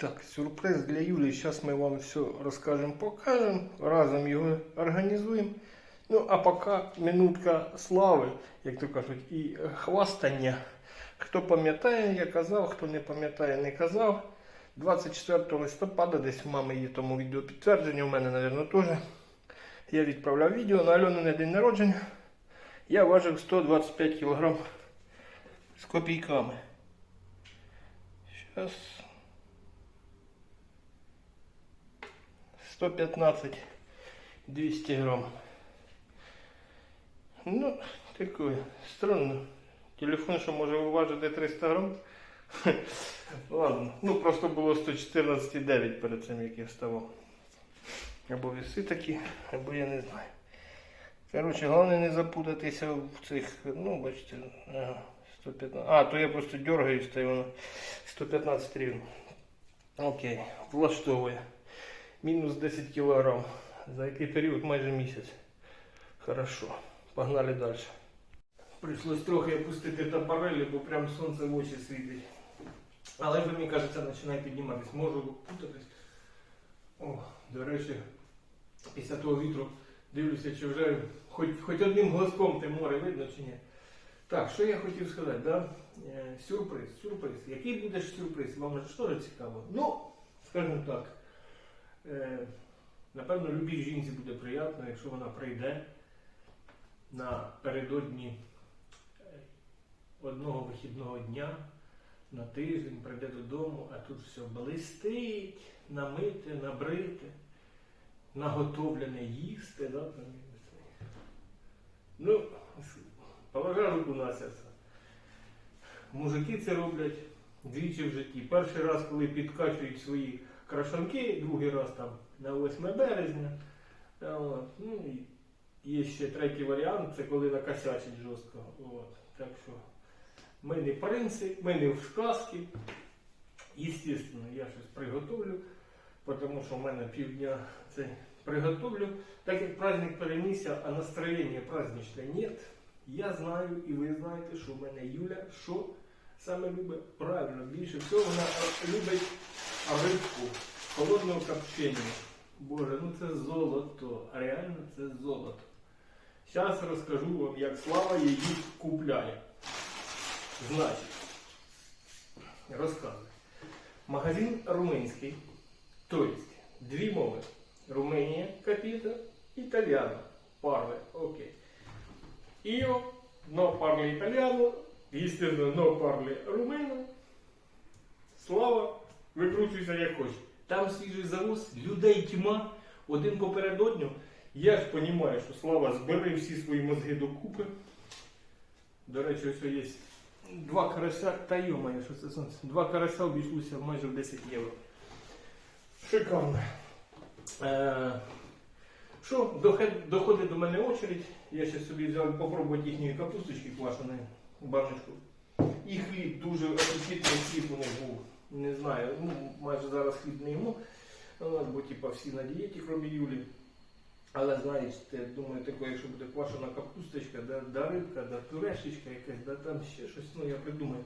Так, сюрприз для Юлі. Зараз ми вам все розкажемо, покажемо, разом його організуємо. Ну, а поки минутка слави, як то кажуть, і хвастання. Хто пам'ятає, я казав, хто не пам'ятає, не казав. 24 листопада, десь у мами є тому відео підтвердження, у мене, мабуть, теж. Я відправляв відео на Альону на день народження. Я важив 125 кг з копійками. Зараз 115 200 грамм. Ну, такое странно. Телефон, що може важити 300 грам. Ладно. Ну просто було 114,9 перед цим, як я вставав. Або віси такі, або я не знаю. Коротше, головне не запутатися в цих, ну, бачите, 115. А, то я просто дергаюсь, то й воно 115 рівно. Окей, влаштовує. Мінус 10 кг. За який період майже місяць. Хорошо. Погнали далі. Прийшлось трохи опустити табарелі, бо прям сонце в очі світить. Але вже, мені кажеться, починає підніматись. Можу путатись. О, до речі, після того вітру дивлюся, чи вже хоч, хоч одним глазком те море видно чи ні. Так, що я хотів сказати, да? Е, сюрприз, сюрприз. Який буде сюрприз? Вам ж теж цікаво. Ну, скажімо так. Е, напевно, любій жінці буде приємно, якщо вона прийде напередодні е, одного вихідного дня на тиждень, прийде додому, а тут все блистить, намите, набрите, наготовлене їсти. Да? Ну, положа руку на серце. Мужики це роблять двічі в житті. Перший раз, коли підкачують свої крашанки, другий раз там на 8 березня. От. Ну, є ще третій варіант, це коли накосячить жорстко. От. Так що ми не принці, ми не в сказки. Естественно, я щось приготовлю, тому що в мене півдня це приготовлю. Так як праздник перенісся, а настроєння праздничне нет. Я знаю і ви знаєте, що в мене Юля, що саме любить правильно. Більше всього вона любить рибку холодного копчення. Боже, ну це золото. Реально це золото. Зараз розкажу вам, як Слава її купляє. Значить, розказую. Магазин румунський, тобто дві мови. Румунія, капіта, італіано, парле, окей. Io non parlo italiano, естественно, non parlo rumeno. Слава, викручуйся як хочеш. Там свіжий завоз, людей тьма, один попередодньо. Я ж розумію, що Слава збери всі свої мозги докупи. До речі, ось є два карася, та йомає, що це сонце. Два карася обійшлося майже в 10 євро. Шикарно. Е, що, доходить до мене очередь. Я ще собі взяв попробувати їхньої капусточки квашеної баночку. І хліб, дуже апетитний хліб у них був. Не знаю, ну, майже зараз хліб не йому. Ну, бо типа всі на дієті, крім Юлі. Але знаєш, ти думаю, таке, якщо буде квашена капусточка, да, да рибка, да пюрешечка якась, да там ще щось, ну я придумаю.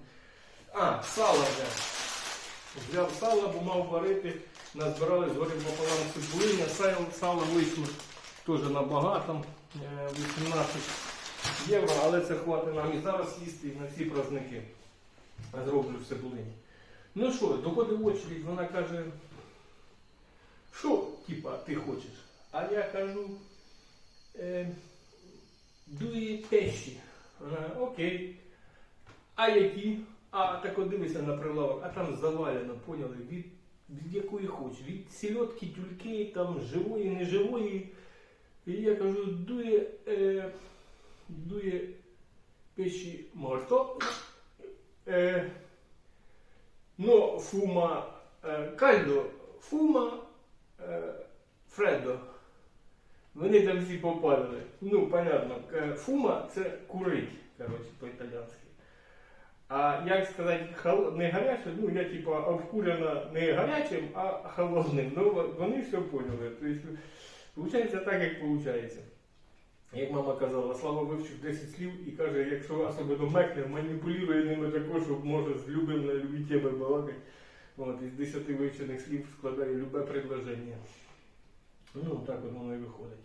А, сало взяв. Взяв сало, бо мав варити, назбирали, зварив пополам цибулиня, сало, вийшло теж набагато, е, 18 євро, але це хватить нам і зараз їсти, на всі праздники. Зроблю в цибулині. Ну що, доходить очередь, вона каже, що, типа, ти хочеш? А я кажу, е, дує пещі. Вона, окей. А які? А так от дивися на прилавок, а там завалено, поняли, від, від якої хоч, від сільотки, тюльки, там живої, неживої. І я кажу, дує, е, дує пещі морто. Е, но фума е, кальдо, фума е, фредо. Вони там всі попадали. Ну, понятно, е, фума це курить, коротше, по-італійськи. А як сказати, не гаряче, ну я типа обкурена не гарячим, а холодним. Ну вони все поняли. Тобто, Получається так, як виходить. Як мама казала, Слава вивчив 10 слів і каже, якщо особливо мекне, маніпулює ними також, щоб може з любим на любі теми балакати. От, із 10 вивчених слів складаю любе предложення. Ну, так от воно і виходить.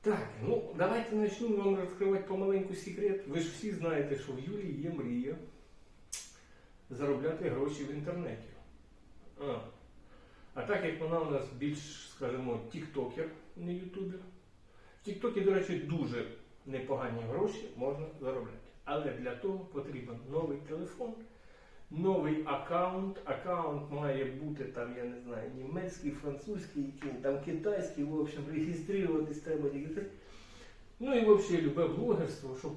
Так, ну давайте почну вам розкривати помаленьку секрет. Ви ж всі знаєте, що в Юлії є мрія заробляти гроші в інтернеті. А, а так як вона у нас більш, скажімо, тіктокер, не ютубер. В Тіктокі, до речі, дуже непогані гроші можна заробляти. Але для того потрібен новий телефон, новий аккаунт. Аккаунт має бути там, я не знаю, німецький, французький, там китайський, в общем, реєструватись треба тільки. Ну і взагалі любе блогерство, щоб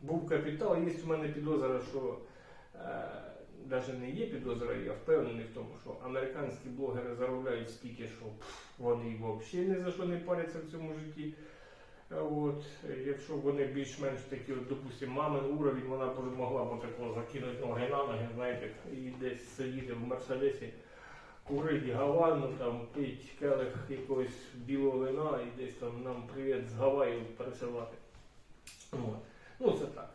був капітал. Є у мене підозра, що е, навіть не є підозра, я впевнений в тому, що американські блогери заробляють стільки, що пф, вони взагалі ні за що не паряться в цьому житті. От, якщо вони більш-менш такі, от, допустимо, мамин уровень, вона б могла б такого закинути ноги на ноги, знаєте, і десь сидіти в мерседесі, курити гавану, там, пити келих якогось білого вина і десь там нам привіт з Гаваїв пересилати. От. Ну, це так.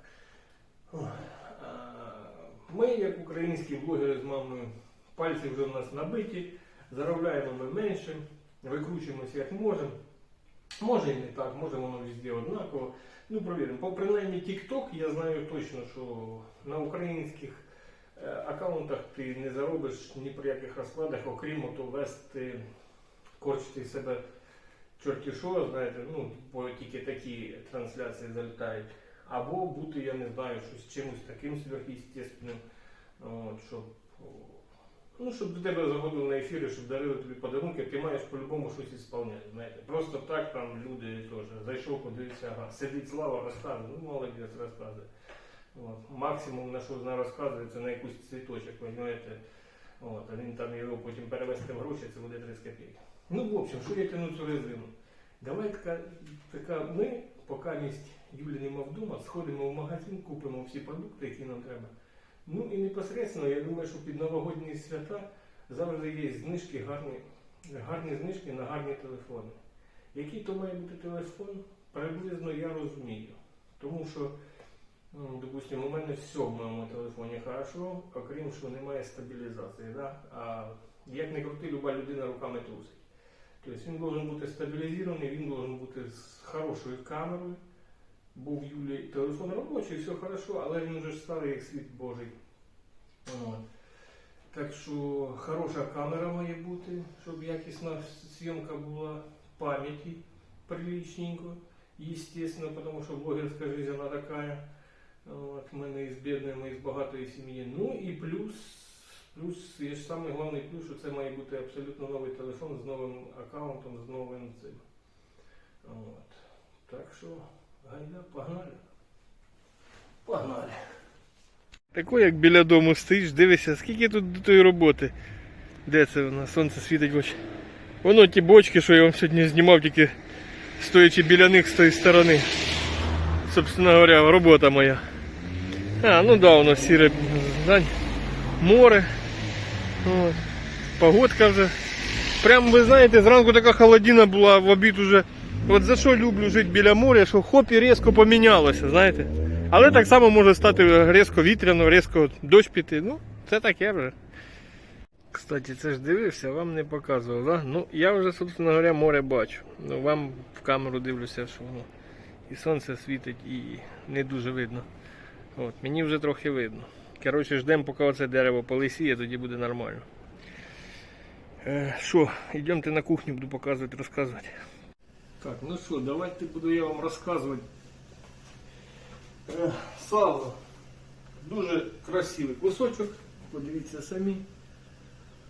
Ми, як українські блогери з мамою, пальці вже в нас набиті, заробляємо ми менше, викручуємося як можемо. Може і не так, може воно везде однаково. Ну, провіримо. По принаймні TikTok я знаю точно, що на українських е, аккаунтах ти не заробиш ні при яких розкладах, окрім ото вести, корчити себе чорті що, знаєте, ну, бо тільки такі трансляції залітають. Або бути, я не знаю, щось чимось таким сверхъестественним, щоб, ну, щоб до тебе заходили на ефіри, щоб дарили тобі подарунки, ти маєш по-любому щось ісполняти. Знаєте. Просто так там люди теж зайшов, подивився, ага, сидить слава, розказує, ну молодець розказує. От. Максимум на що вона розказує, це на якийсь цвіточок, розумієте? От, а він там його потім перевести в гроші, це буде 30 копійок. Ну, в общем, що я тяну цю резину? Давай така, така ми, поки місць Юлі нема вдома, сходимо в магазин, купимо всі продукти, які нам треба. Ну і непосередньо, я думаю, що під новогодні свята завжди є знижки, гарні, гарні знижки на гарні телефони. Який то має бути телефон, приблизно я розумію. Тому що, м, допустимо, у мене все в моєму телефоні хорошо, окрім що немає стабілізації. Да? А як не крути, люба людина руками трусить. Тобто він должен бути стабілізований, він должен бути з хорошою камерою. Був в Юлі телефон робочий, все хорошо, але він вже старий як світ Божий. Так що хороша камера має бути, щоб якісна зйомка була пам'яті приличненько. Естественно, потому що блогерська вона така. От, ми не із бідної, ми із багатої сім'ї. Ну і плюс, плюс, є ж самий головний плюс, що це має бути абсолютно новий телефон з новим аккаунтом, з новим цим. От. Так що, гайда, погнали. Погнали. Тако, як біля дому стоїш, дивишся, скільки тут до тої роботи. Де це воно? Сонце світить очі. Воно ті бочки, що я вам сьогодні знімав, тільки стоячи біля них з тої сторони. Собственно говоря, робота моя. А, ну да, воно сіре здань. Море. От. Погодка вже. Прям ви знаєте, зранку така холодина була, в обід уже. От за що люблю жити біля моря, що хоп і різко помінялося, знаєте. Але так само може стати різко вітряно, різко дощ піти. Ну, це таке вже. Кстати, це ж дивився, вам не показував, да? Ну, я вже, собственно говоря, море бачу. Ну, вам в камеру дивлюся, що воно і сонце світить, і не дуже видно. От, мені вже трохи видно. Коротше, ждемо, поки оце дерево полисіє, тоді буде нормально. Е, Що, йдемте на кухню, буду показувати, розказувати. Так, ну що, давайте буду я вам розказувати. Е, Сало. Дуже красивий кусочок. Подивіться самі.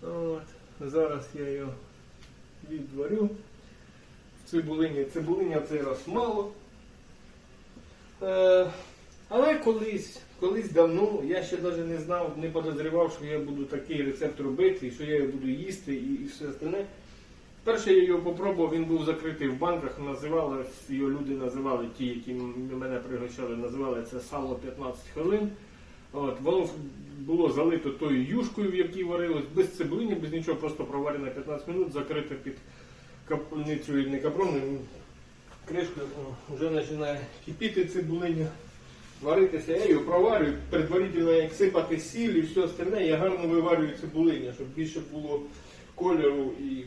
От. Зараз я його відварю. В цибулині. Цибулиня в цей раз мало. Е, але колись, колись давно, я ще навіть не знав, не подозрівав, що я буду такий рецепт робити, і що я його буду їсти і, і все остальне. Перше я його попробував, він був закритий в банках, називали, його люди називали, ті, які мене пригощали, називали це сало 15 хвилин. От, воно було залито тою юшкою, в якій варилось, без цибулини, без нічого, просто проварене 15 минут, закрите під капницю, не капрон, кришкою, вже починає кипіти цибулиня. варитися, я його проварюю, предварительно як сипати сіль і все остальне, я гарно виварюю цибулиня, щоб більше було кольору і.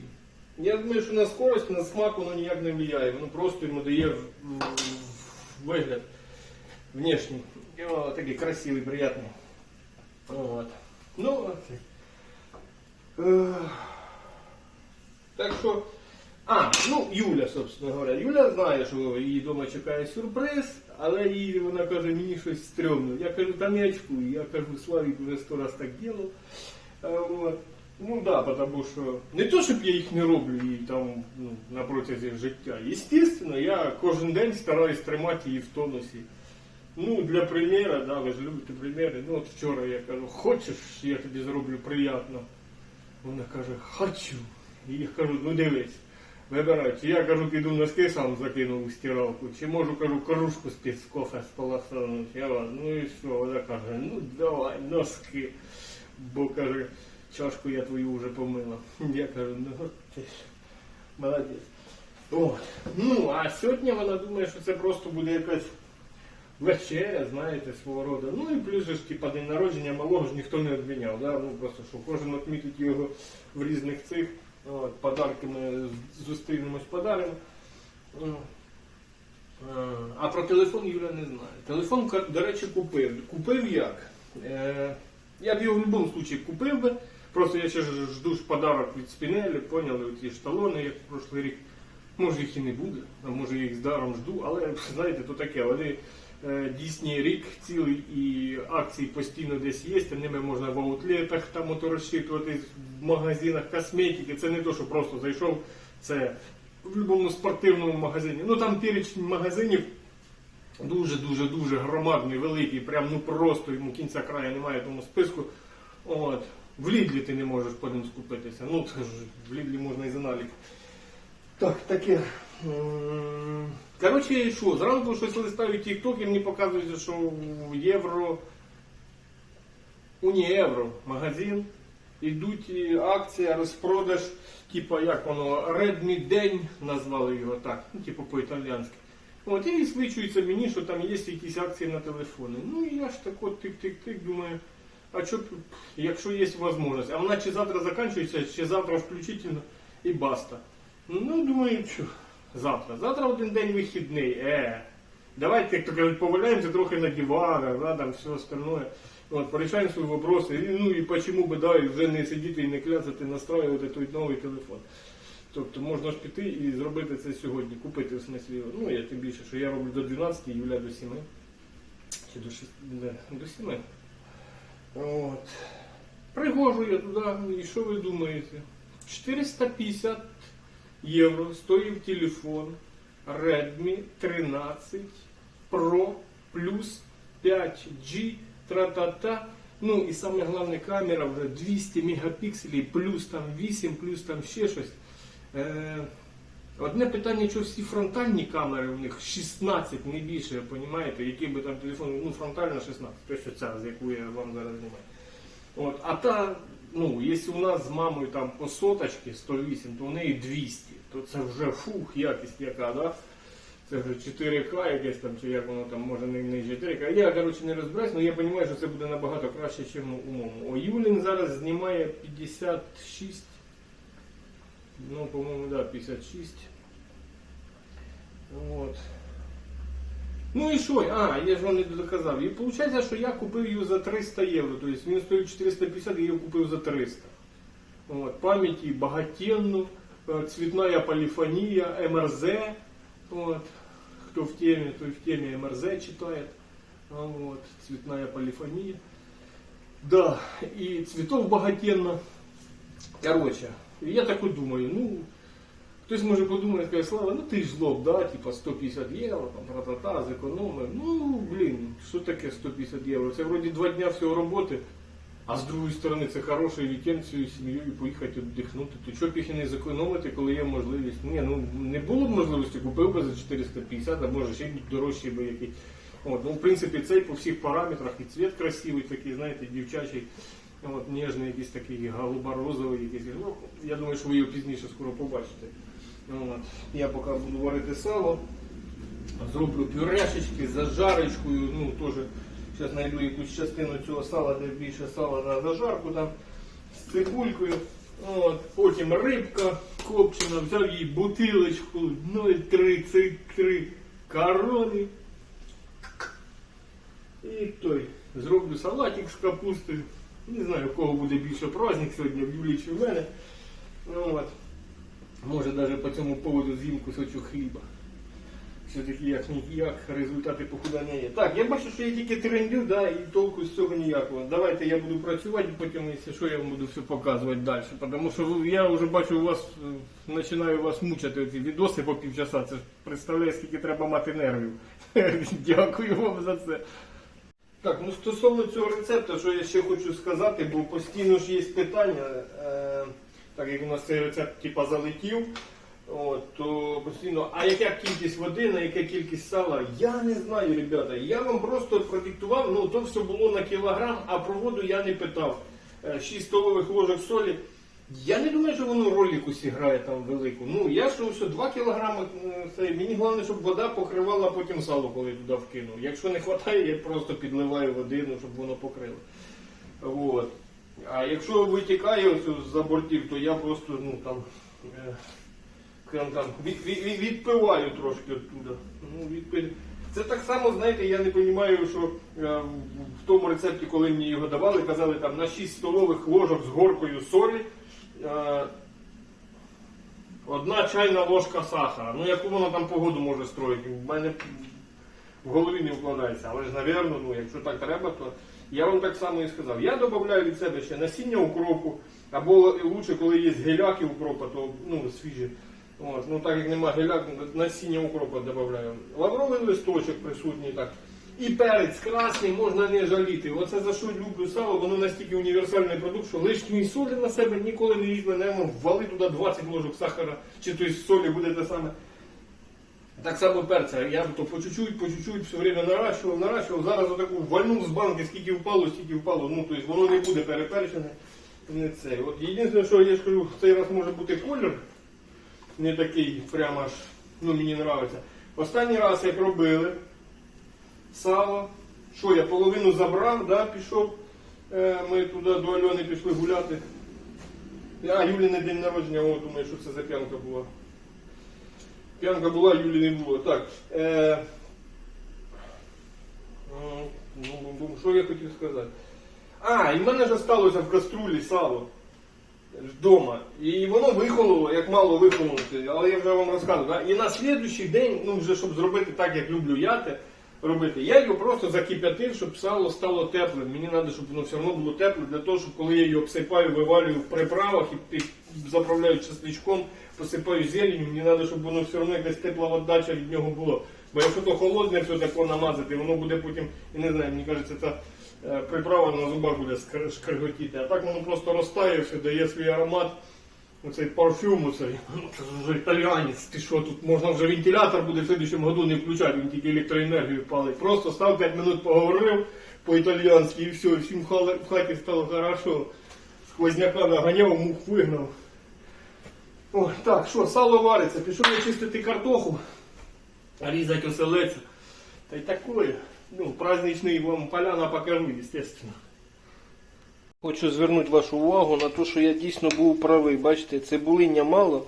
Я думаю, що на скорость, на смак воно ніяк не впливає, воно просто йому дає вигляд внешній. Такий красивий, приятний. От. Ну. Е, так що. А, ну Юля, собственно говоря. Юля знає, що її вдома чекає сюрприз, але їй вона каже, мені щось стрьомно. Я кажу, там я очкую. Я кажу, Славік вже сто раз так діло. Ну да, потому що не то, щоб я їх не роблю їй там ну, на протязі життя. Естественно, я кожен день стараюсь тримати її в тонусі. Ну, для примера, да, ви ж любите примери. Ну, от вчора я кажу, хочеш, я тобі зроблю приємно. Вона каже, хочу. І я кажу, ну дивись, вибирай, чи я кажу, піду носки сам закинув у стиралку, чи можу, кажу, кружку з-під кофе сполосануть. Я вас, ну і що, вона каже, ну давай, носки. Бо каже, чашку я твою вже помила. Я кажу, ну ти ж молодець. Ну, а сьогодні вона думає, що це просто буде якась вечеря, знаєте, свого роду. Ну і плюс ж типа день народження малого ж ніхто не обміняв. Да? Ну просто що кожен відмітить його в різних цих от, подарки ми зустрінемось подаримо. Е, А про телефон Юля не знає. Телефон, до речі, купив. Купив як? Е, я б його в будь-якому випадку купив би. Просто я ще жду ж подарок від Спінелі, поняли, ті ж талони, як в прошлий рік. Може їх і не буде, а може їх з даром жду, але знаєте, то таке, вони е, дійсні рік цілий і акції постійно десь є, ними можна в аутлетах там ото в магазинах косметики. Це не то, що просто зайшов, це в будь-якому спортивному магазині. Ну там перечень магазинів дуже-дуже дуже громадний, великий, прям ну просто йому кінця краю немає тому списку. От. В Лідлі ти не можеш по ним скупитися. Ну, це ж в Лідлі можна і за налік. Так, таке. Коротше, що, зранку щось листаю TikTok і мені показується, що в євро. Унієвро магазин. Ідуть і акція, розпродаж, типа як воно, Redmi День назвали його так, ну, типу по-італіянськи. От, і висвічується мені, що там є якісь акції на телефони. Ну і я ж так от тик-тик-тик, думаю, а що, якщо є можливість, а вона чи завтра закінчується, чи завтра включительно і баста. Ну, думаю, що завтра. Завтра один день вихідний. Е. Давайте, кажуть, поваляємося трохи на диванах, да, там все остальное. От, порішаємо свої вопроси. І, ну і почему би да, і вже не сидіти і не кляцати, настраювати той новий телефон. Тобто можна ж піти і зробити це сьогодні, купити в смислі. Ну, я тим більше, що я роблю до 12, Юля до 7. Чи до 6, не, до 7. От. Пригожу я туди, і що ви думаєте? 450 євро стоїв телефон Redmi 13 Pro плюс 5G тра-та-та. Ну і саме головне камера вже 200 мегапікселів, плюс там 8, плюс там ще щось. Одне питання, що всі фронтальні камери у них 16, не більше, розумієте, який би там телефон, ну фронтальна 16, то що ця, з яку я вам зараз знімаю. От, а та, ну, якщо у нас з мамою там по соточці 108, то у неї 200, то це вже фух, якість яка, да? Це вже 4К якесь там, чи як воно там може не, не 4К. Я, коротше, не розбираюсь, але я розумію, що це буде набагато краще, ніж у моєму. О, Юлін зараз знімає 56. Ну, по-моєму, да, 56. От. Ну і що? А, я ж вам не доказав. І виходить, що я купив її за 300 євро. Тобто він стоїть 450, я її купив за 300. От, пам'яті багатенну, е, цвітна поліфонія, МРЗ. От. Хто в темі, той в темі МРЗ читає. Вот, цветная полифония. Да, и цветов багатенно. Короче, и я такой думаю, ну, хтось може подумає, скаже, Слава, ну ти ж лоб, да, типа 150 євро, там, тра-та-та, зекономив. Ну, блін, що таке 150 євро? Це вроді два дня всього роботи, а з другої сторони це хороший вікенд всією сім'єю поїхати віддихнути. То чого б їх і не зекономити, коли є можливість? Ні, ну не було б можливості, купив би за 450, а може ще дорожчий би який. От, ну, в принципі, цей по всіх параметрах і цвіт красивий, такий, знаєте, дівчачий, от, ніжний, якийсь такий голубо-розовий, якийсь. Ну, я думаю, що ви його пізніше скоро побачите. От. Я поки буду варити сало. Зроблю пюрешечки зажарочкою, ну теж зараз знайду якусь частину цього сала, де більше сала на зажарку там з цибулькою. От, потім рибка копчена, взяв їй бутилочку 0,33 корони. І той зроблю салатик з капустою. Не знаю, в кого буде більше праздник сьогодні, в Юлі чи в мене. Ну, от. Може навіть по цьому поводу з'їм кусочок хліба. Все-таки як ніяк результати похудання є. Так, я бачу, що я тільки трендю, да, і толку з цього ніякого. Давайте я буду працювати, потім, якщо що, я вам буду все показувати далі. Тому що я вже бачу у вас, е, починаю вас мучити ці відоси по півчаса. Це ж представляє, скільки треба мати нервів. Дякую вам за це. Так, ну стосовно цього рецепту, що я ще хочу сказати, бо постійно ж є питання, е, так як у нас цей рецепт типа залетів, от, то постійно, а яка кількість води, на яка кількість сала, я не знаю, ребята. Я вам просто продиктував, ну то все було на кілограм, а про воду я не питав. 6 столових ложок солі. Я не думаю, що воно роль якусь грає там велику. Ну, я що все 2 кілограми, е, це, мені головне, щоб вода покривала потім сало, коли туди вкину. Якщо не вистачає, я просто підливаю води, ну, щоб воно покрило. От. А якщо витікає ось за бортів, то я просто ну, там, е, там від, від, від- відпиваю трошки оттуда. Ну, відпи- Це так само, знаєте, я не розумію, що е, в тому рецепті, коли мені його давали, казали там на 6 столових ложок з горкою солі. Е, Одна чайна ложка сахара. Ну яку воно там погоду може строїти? У мене в голові не вкладається. Але ж, напевно, ну, якщо так треба, то я вам так само і сказав. Я додаю від себе ще насіння укропу, або лучше, коли є геляки укропа, то ну, свіжі. От, ну так як нема геляк, насіння укропа додаю. Лавровий листочок присутній так. І перець красний можна не жаліти. Оце за що люблю сало, воно настільки універсальний продукт, що лишньої солі на себе ніколи не візьме, не ввали туди 20 ложок сахара, чи то із солі буде те саме. Так само перця. Я то по чуть-чуть, по чуть-чуть все время наращував, наращував. Зараз отаку вальнув з банки, скільки впало, скільки впало. Ну, тобто воно не буде переперчене. Не це. От єдине, що я ж кажу, в цей раз може бути колір. Не такий прямо аж, ну мені подобається. Останній раз як робили сало. Що я половину забрав, да, пішов. Е, ми туди до Альони пішли гуляти. А Юлі день народження, о, думаю, що це за п'янка була. П'янка була, Юлі не було. Так. Е, ну, бум-бум, що я хотів сказати? А, і в мене ж сталося в каструлі сало вдома. І воно вихололо, як мало вихолонути, але я вже вам розказував. Да? І на слідуючий день, ну вже щоб зробити так, як люблю я те робити, я його просто закип'ятив, щоб сало стало теплим. Мені треба, щоб воно все одно було тепле, для того, щоб коли я його обсипаю, вивалюю в приправах і заправляю чесничком, посипаю зеленю, мені треба, щоб воно все одно якась тепла віддача від нього було. Бо якщо то холодне все таке намазати, воно буде потім, я не знаю, мені кажеться, це е, приправа на зубах буде шкриготіти. А так воно просто розтає, все дає свій аромат. Оцей парфюм, оцей, ну це ж вже італіанець, ти що, тут можна вже вентилятор буде в следующому году не включати, він тільки електроенергію палить. Просто став 5 минут поговорив по-італіянськи і все, всім в хаті стало хорошо. Сквозняка наганяв, мух вигнав. О, так, що, сало вариться, пішов я чистити картоху, різати оселеця. Та й такое. Ну, праздничний вам поляна покажу, естественно. Хочу звернути вашу увагу на те, що я дійсно був правий. Бачите, цибулиння мало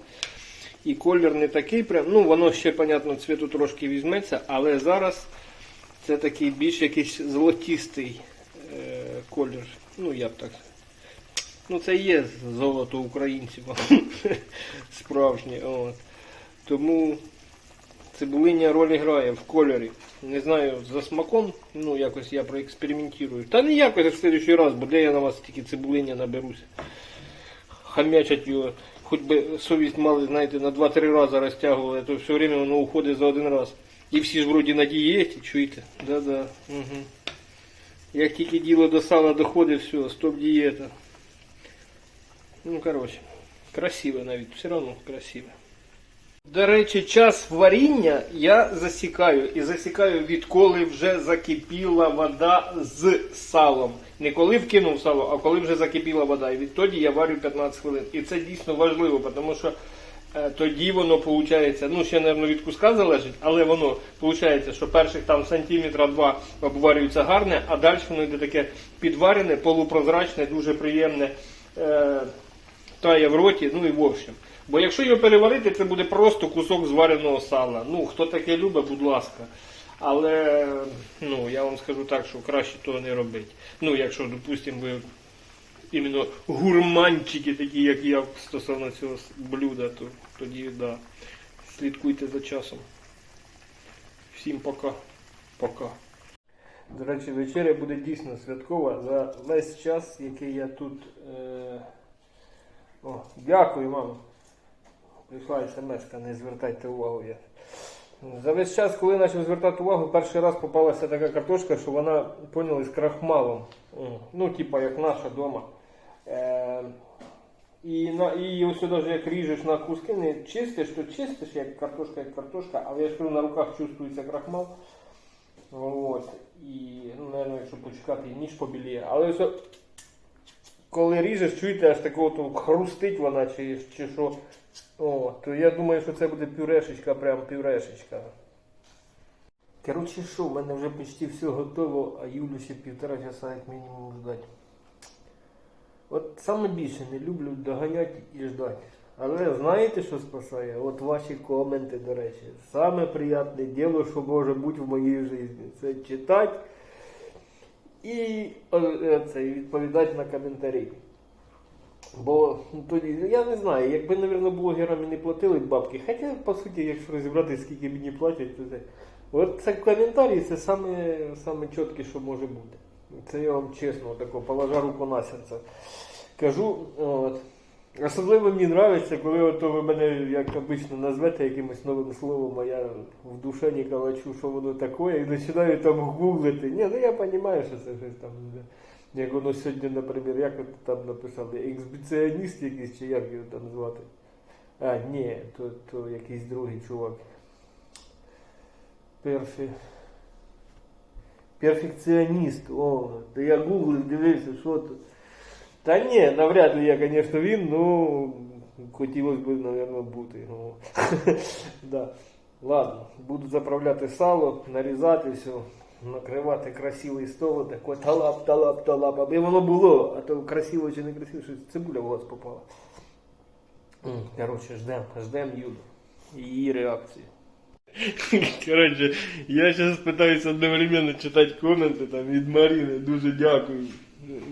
і колір не такий прям. Ну, воно ще, понятно, цвіту трошки візьметься, але зараз це такий більш якийсь золотистий е, колір. Ну, я б так. Ну, це є золото українців. Справжнє. От. Тому цибулиння роль грає в кольорі. Не знаю, за смаком, ну якось я проекспериментую. Та не якось в следующий раз, бо де я на вас тільки цибулиння наберуся. Хам'ячать його, хоч би совість мали, знаєте, на 2-3 рази розтягували, то все время воно уходить за один раз. І всі ж вроді на дієті, чуєте? Да-да. Угу. Як тільки діло до сала доходить, все, стоп дієта. Ну, коротше, красиво навіть, все одно красиво. До речі, час варіння я засікаю. І засікаю, відколи вже закипіла вода з салом. Не коли вкинув сало, а коли вже закипіла вода. І відтоді я варю 15 хвилин. І це дійсно важливо, тому що е, тоді воно виходить, ну ще, мабуть, від куска залежить, але воно виходить, що перших там сантиметра два обварюється гарне, а далі воно йде таке підварене, полупрозрачне, дуже приємне. Е, тає в роті, ну і в общем. Бо якщо його переварити, це буде просто кусок звареного сала. Ну, хто таке любить, будь ласка. Але ну, я вам скажу так, що краще того не робити. Ну, якщо, допустимо, ви іменно гурманчики, такі, як я стосовно цього блюда, то тоді да, слідкуйте за часом. Всім пока. Пока. До речі, вечеря буде дійсно святкова за весь час, який я тут. Е... О, дякую, мамо. Прийшла смс не звертайте увагу. Я. За весь час, коли почав звертати увагу, перший раз попалася така картошка, що вона поняли з крахмалом. Ну, типа як наша дома. Е, і, на, і ось навіть як ріжеш на куски, не чистиш, то чистиш як картошка, як картошка, але я ж на руках чувствується крахмал. От. І, ну, наверное, якщо почекати, і ніж побіліє. Але ось, коли ріжеш, чуєте, аж такого хрустить вона чи, чи що. О, то я думаю, що це буде пюрешечка, прям пюрешечка. Коротше, що, в мене вже почти все готово, а Юлю ще півтора часа як мінімум ждать. От саме більше не люблю доганяти і ждати. Але знаєте, що спасає? От ваші коменти, до речі. Саме приємне діло, що може бути в моїй житті. Це читати і е, це, відповідати на коментарі. Бо ну, тоді, я не знаю, якби, мабуть, блогерам не платили бабки, хоча, по суті, якщо розібратися, скільки мені платять, то це. От це коментарі, це саме, саме чітке, що може бути. Це я вам чесно тако, положа руку на серце. Кажу, от. Особливо мені подобається, коли от ви мене, як обично, назвете якимось новим словом, а я в душе не калачу, що воно таке, і починаю там гуглити. Ні, ну я розумію, що це щось там. Як воно сьогодні, наприклад, як там написали, експедиціоніст якийсь, чи як його там звати. А, ні, то, то якийсь другий чувак. Перфі... Перфекціоніст, о, то я гуглив, дивився, що тут. Та ні, навряд ли я, звісно, він, ну хотілося б, мабуть, бути. Ну. да. Ладно, буду заправляти сало, нарізати все, накривати красивий стол, такой талап, талап, талап, аби воно було, а то красиво чи не красиво, щось цибуля в глаз попала. Коротше, ждем, ждем Юлю. і Її реакції. Коротше, я зараз питаюся одновременно читати коменти там від Маріни. Дуже дякую.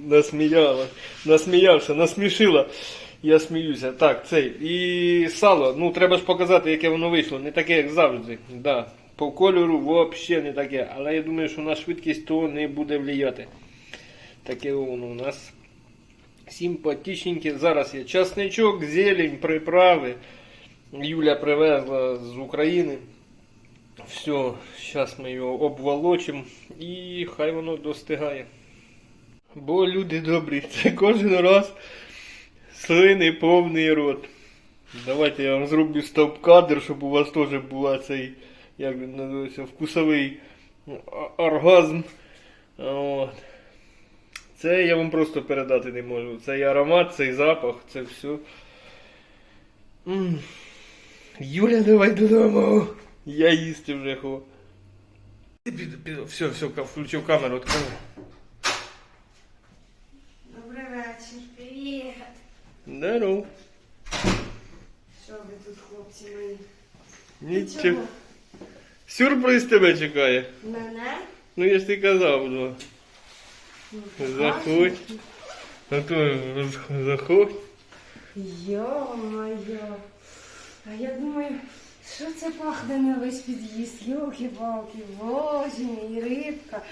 Насміяла. Насміявся, насмішила. Я сміюся. Так, цей. І сало, ну треба ж показати, яке воно вийшло. Не таке, як завжди. Да. По кольору взагалі не таке. Але я думаю, що на швидкість того не буде влияти. Таке воно у нас симпатичненьке. Зараз є часничок, зелень, приправи. Юля привезла з України. Все, зараз ми його обволочимо і хай воно достигає. Бо люди добрі, це кожен раз слини повний рот. Давайте я вам зроблю стоп-кадр, щоб у вас теж була цей, як він називається, вкусовий оргазм. От. Це я вам просто передати не можу. Цей аромат, цей запах, це все. М. Юля, давай додому. Я їсти вже хо. Все, все, включив камеру, відкрив. Добрий вечір, привіт. Здоров. Що ви тут, хлопці мої? Нічого. Сюрприз тебе чекає. Мене? Ну я ж ти казав, ну. Ну, Заходь. А то заходь. Йо-моє. А я думаю, що це пахне на весь під'їзд? Йолки-палки, боже мій, рибка.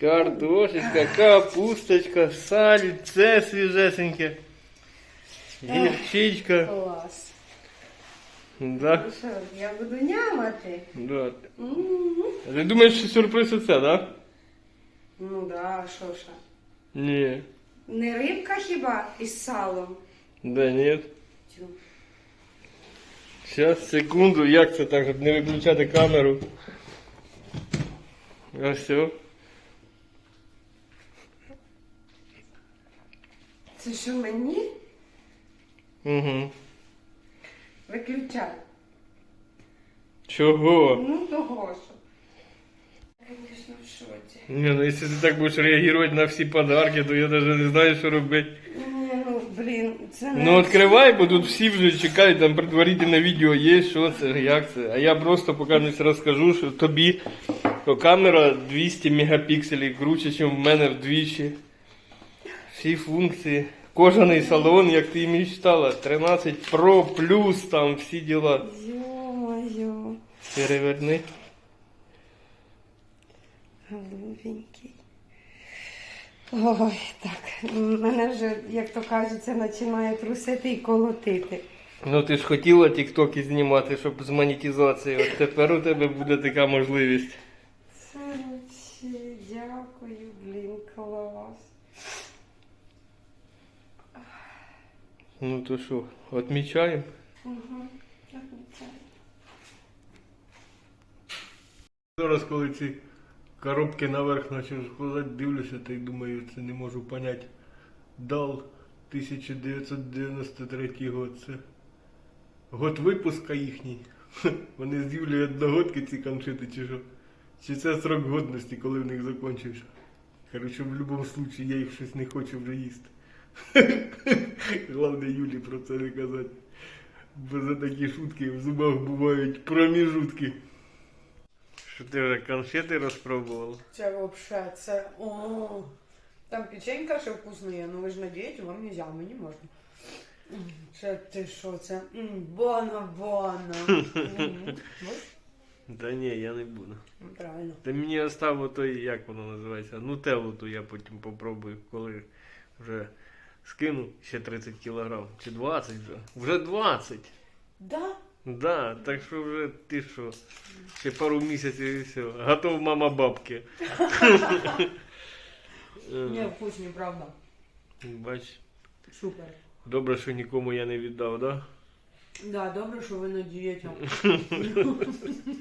Картошечка, капусточка, сальце свіжесеньке. Гірчичка. Клас. Да. Ну що, я буду нямати? Да. М. Ти думаєш, що сюрприз оце, да? Ну да, що ж? Ні. Не рибка хіба із салом? Да, ні. Тю. Сейчас, секунду, як це так, щоб не виключати камеру. А все. Це що мені? Угу. Виключай. Чого? Ну того що. Звісно, в шоці. Не, ну если ты так будешь реагировать на все подарки, то я даже не знаю, что робити. Ні, ну блін, це не. Ну відкривай, бо тут всі вже чекають, там предварительне відео є, що це, як це. А я просто поки не розкажу, що тобі то камера 200 мегапікселів круче, ніж в мене вдвічі. Всі функції. Кожаний салон, як ти і мечтала, 13 Pro плюс там всі діла. Йо-моє. Переверни. Голубенький. Ой, так. Мене вже, як то кажеться, починає трусити і колотити. Ну ти ж хотіла тіктоки знімати, щоб з монетизацією. От тепер у тебе буде така можливість. Це вообще дякую, блін, клас. Ну то що, відмічаємо? Угу. Зараз, коли ці коробки наверх почав складати, дивлюся та й думаю, це не можу поняти. Дал 1993 год. Це год випуска їхній. Вони з Юлією одногодки ці конфети чи що? Чи це срок годності, коли в них закінчився? Коротше, в будь-якому випадку я їх щось не хочу вже їсти. Головне Юлі про це не казати. Бо за такі шутки в зубах бувають проміжутки. Що ти вже конфети розпробувала? Це вообще, це. О, там печенька ще вкусна, ну ви ж на дієті, вам нельзя, мені можна. Це ти що, це бона бона. Та ні, я не буду. ну, Правильно. Та мені остав той, як воно називається, нутеллу, то я потім попробую, коли вже скину ще 30 кілограм. Чи 20 вже? Вже 20! Да? Да, так що вже ти що, ще пару місяців і все. Готов мама бабки. Ні, Е, вкусні, правда. Бач, Супер. добре, що нікому я не віддав, да? Да, добре, що ви на дієті.